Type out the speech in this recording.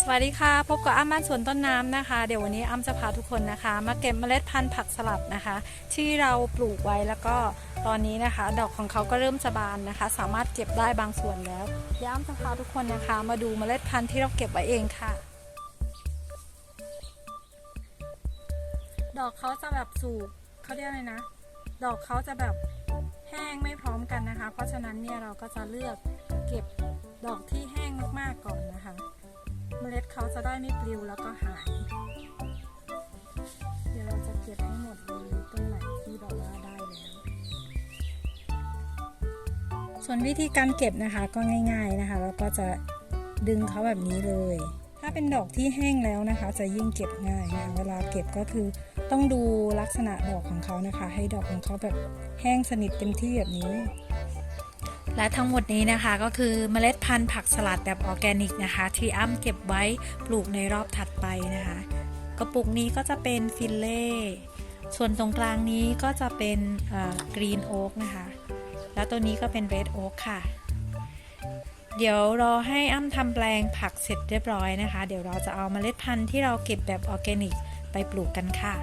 สวัสดีค่ะ พบกับอ้ำบ้านสวนต้นน้ำนะคะ เดี๋ยววันนี้อ้ำจะพาทุกคนนะคะ มาเก็บเมล็ดพันธุ์ผักสลัดนะคะ ที่เราปลูกไว้แล้วก็ตอนนี้นะคะ ดอกของเขาก็เริ่มจะบานนะคะ สามารถเก็บได้บางส่วนแล้วเดี๋ยวอ้ำจะพาทุกคนนะคะ มาดูเมล็ดพันธุ์ที่เราเก็บไว้เองค่ะ ดอกเขาจะแบบสูบเขาเรียกอะไรนะ ดอกเขาจะแบบแห้งไม่พร้อมกันนะคะ เพราะฉะนั้นเนี่ยเราก็จะเลือกเก็บดอกที่แห้งมากๆก่อน เขาจะได้ไม่ปลิวแล้วก็หาย เดี๋ยวเราจะเก็บให้หมดเลยต้นไหนที่แบบว่าได้แล้วส่วนวิธีการเก็บนะคะก็ง่ายๆนะคะแล้วก็จะดึงเขาแบบนี้เลย ถ้าเป็นดอกที่แห้งแล้วนะคะ จะยิ่งเก็บง่ายนะคะเวลาเก็บก็คือต้องดูลักษณะดอกของเขานะคะ ให้ดอกของเขาแบบแห้งสนิทเต็มที่แบบนี้ และทั้งหมดนี้นะคะก็คือเมล็ดพันธุ์ผักสลัดแบบออร์แกนิกนะคะ ที่อ้ำเก็บไว้ปลูกในรอบถัดไปนะคะ กระปุกนี้ก็จะเป็นฟิลเล่ส่วนตรงกลางนี้ก็จะเป็นกรีนโอ๊กนะคะ แล้วตัวนี้ก็เป็นเรดโอ๊กค่ะ เดี๋ยวรอให้อ้ำทำแปลงผักเสร็จเรียบร้อยนะคะ เดี๋ยวเราจะเอาเมล็ดพันธุ์ที่เราเก็บแบบออร์แกนิกไปปลูกกันค่ะ